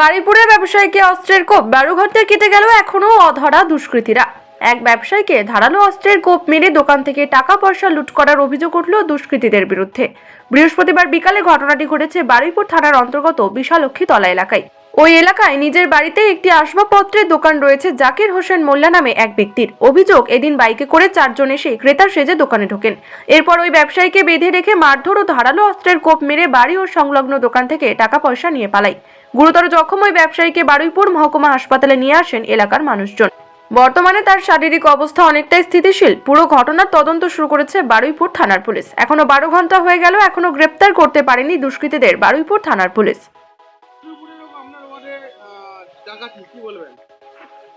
বাড়িপুরে ব্যবসায়ীকে অস্ত্রের কোপ বারুঘরতে কেটে গেল এখনও অধরা দুষ্কৃতীরা। এক ব্যবসায়ীকে ধারালো অস্ত্রের কোপ মেরে দোকান থেকে টাকা পয়সা লুট করার অভিযোগ উঠল দুষ্কৃতীদের বিরুদ্ধে। বৃহস্পতিবার বিকালে ঘটনাটি ঘটেছে বারুইপুর থানার অন্তর্গত বিশালক্ষী তলা এলাকায়। ওই এলাকায় নিজের বাড়িতে একটি আসবাবপত্রের দোকান রয়েছে, জাকির হোসেন মোল্লা নামে এক ব্যক্তির। অভিযোগ, এদিন বাইকে করে চারজন এসে ক্রেতার সেজে দোকানে ঢোকেন। এরপর ওই ব্যবসায়ীকে বেঁধে রেখে মারধর ও ধারালো অস্ত্রের কোপ মেরে বাড়ি ও সংলগ্ন দোকান থেকে টাকা পয়সা নিয়ে পালায়। গুরুতর জখম ওই ব্যবসায়ীকে বারুইপুর মহকুমা হাসপাতালে নিয়ে আসেন এলাকার মানুষজন। বর্তমানে তার শারীরিক অবস্থা অনেকটাই স্থিতিশীল। পুরো ঘটনার তদন্ত শুরু করেছে বারুইপুর থানার পুলিশ। এখনও বারো ঘণ্টা হয়ে গেল, এখনও গ্রেপ্তার করতে পারেনি দুষ্কৃতীদের বারুইপুর থানার পুলিশ।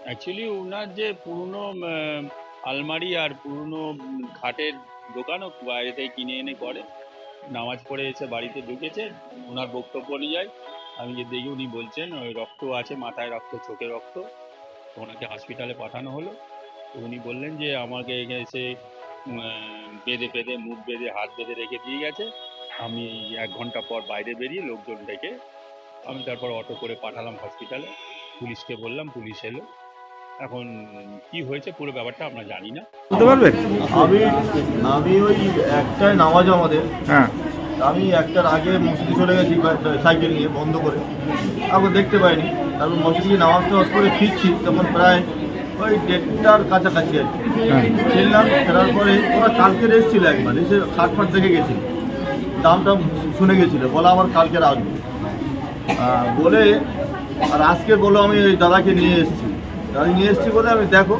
অ্যাকচুয়ালি ওনার যে পুরনো আলমারি আর পুরনো খাটের দোকানও বাইরে থেকে কিনে এনে করে, নামাজ পড়ে এসে বাড়িতে ঢুকেছে, ওনার বক্তব্য অনুযায়ী। আমি যে দেখি উনি বলছেন ওই রক্ত আছে মাথায় রক্ত চোখে রক্ত। ওনাকে হসপিটালে পাঠানো হলো। তো উনি বললেন যে আমাকে এসে বেঁধে বেঁধে মুখ বেঁধে হাত বেঁধে রেখে দিয়ে গেছে। আমি এক ঘণ্টা পর বাইরে বেরিয়ে লোকজন ডেকে আমি তারপর অটো করে পাঠালাম হসপিটালে পুলিশকে বললাম পুলিশ এলো। এখন কি হয়েছে পুরো ব্যাপারটা আমরা জানি না। বলতে পারবেন? আমি আমি ওই একটাই নামাজ আমাদের। হ্যাঁ। আমি একটার আগে মসজিদে চলে গেছি সাইকেল নিয়ে বন্ধ করে। তারপর দেখতে পাইনি। তারপর মসজিদে নামাজ টামাজ করে ফিরছি তখন প্রায় ওই দেড়টার কাছাকাছি আর কি। হ্যাঁ। ফিরলাম ফেরার পরে ওরা কালকে এসেছিল একবার এসে খাট ফাট দেখে গেছিল দামটা শুনে গেছিল বলে আমার কালকে আসবে বলে আর আজকে বলো আমি ওই দাদাকে নিয়ে এসেছি। দাদা নিয়ে এসেছি বলে আমি দেখো।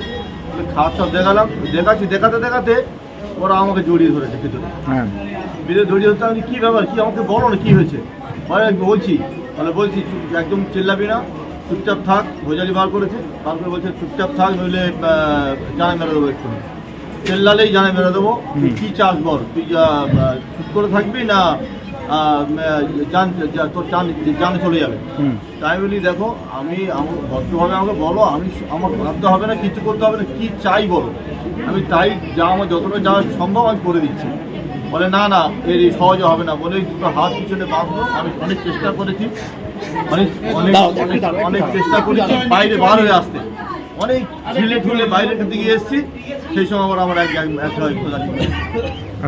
খাট সব দেখালাম। দেখাচ্ছি দেখাতে দেখাতে ওরা আমাকে জড়িয়ে ধরেছে ভিতরে হ্যাঁ। ভিতরে জড়িয়ে ধরতে আমি কী ব্যাপার? কি আমাকে বলো না কী হয়েছে? বলে বলছি তাহলে বলছি একদম চিল্লাবি না চুপচাপ থাক। ভোজালি বার করেছে তারপরে বলছে চুপচাপ থাক নইলে জানে মেরে দেবো একটু চেল্লালেই জানে মেরে দেবো কি চাস বল? তুই চুপ করে থাকবি না আহ, আহ, জান যা- তোর জান জানে চলে যাবে। তাই বলি দেখো আমি আমার ভদ্রভাবে আমাকে বলো আমি আমার ভাবতে হবে না কিছু করতে হবে না কি চাই বলো। আমি তাই যা আমার যতটা যা সম্ভব আমি করে দিচ্ছি। বলে না না এর সহজে হবে না। বলে দুটো হাত পিছনে বাঁধলো আমি অনেক চেষ্টা করেছি। অনেক অনেক অনেক অনেক চেষ্টা করেছি বাইরে বার হয়ে আসতে। অনেক ঝিলে ঠুলে বাইরে দিকে এসেছি সেই সময় আবার আমার এক ছিল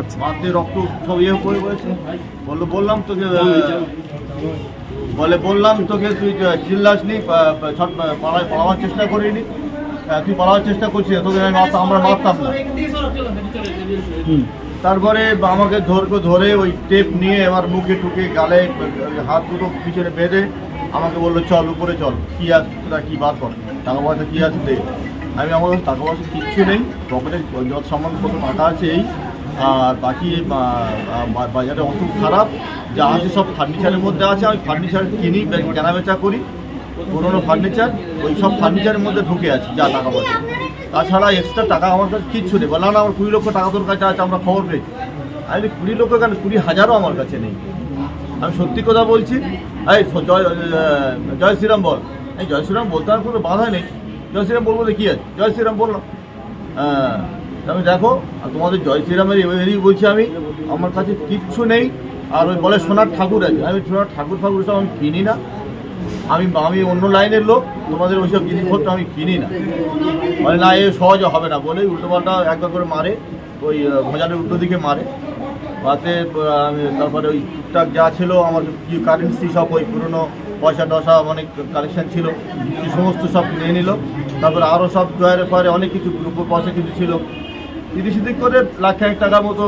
আচ্ছা। রক্ত সব ইয়ে পড়ে পড়েছে। বলল বললাম তোকে বলে বললাম তোকে তুই চিল্লাস নি পাড়ায় পালাবার চেষ্টা করিনি। তুই পালাবার চেষ্টা করছিস তোকে আমি আমরা মারতাম না। তারপরে আমাকে ধরকে ধরে ওই টেপ নিয়ে এবার মুখে টুকে গালে হাত দুটো পিছনে বেঁধে আমাকে বলল চল উপরে চল কী তোরা কী বার কর। টাকা পয়সা কী আছে দে। আমি আমার কাছে টাকা পয়সা কিচ্ছু নেই পকেটে যত সম্মান কত টাকা আছে এই, আর বাকি বাজারে অসুখ খারাপ, যা আছে সব ফার্নিচারের মধ্যে আছে, আমি ফার্নিচার কিনি, বে- কেনা বেচা করি, পুরোনো ফার্নিচার ওই সব ফার্নিচারের মধ্যে ঢুকে আছি, যা টাকা পয়সা তাছাড়া এক্সট্রা টাকা আমার কাছে কিচ্ছু নেই, বললাম না, আমার কুড়ি লক্ষ টাকা তোর কাছে আছে, আমরা খবর পেয়েছি আমি কুড়ি লক্ষ কেন? কুড়ি হাজারও আমার কাছে নেই। আমি সত্যি কথা বলছি, এই জয় জয় শ্রীরাম বল। এই জয় শ্রীরাম বলতে আর কোনো বাধা নেই। জয় শ্রীরাম বলব কী আছে? জয় শ্রীরাম বললাম। হ্যাঁ আমি দেখো, আর তোমাদের জয় শ্রীরামের এদিকে বলছি আমি, আমার কাছে কিচ্ছু নেই। আর ওই বলে সোনার ঠাকুর আছে। আমি সোনার ঠাকুর ঠাকুর সব আমি কিনি না। আমি আমি অন্য লাইনের লোক, তোমাদের ওইসব জিনিসপত্র আমি কিনি না। মানে না, এ সহজে হবে না। বলে উল্টোপাল্টা একবার করে মারে, ওই ভোজানের উল্টো দিকে মারে। তাতে আমি তারপরে ওই টুকটাক যা ছিল, আমার কি কারেন্সি সব ওই পুরনো পয়সা টসা অনেক কালেকশন ছিল। সে সমস্ত সব নিয়ে নিল। তারপরে আরও সব জয়ের পরে অনেক কিছু রূপোর পয়সা কিছু ছিল। তিরিশ দিক করে লাখ এক টাকার মতো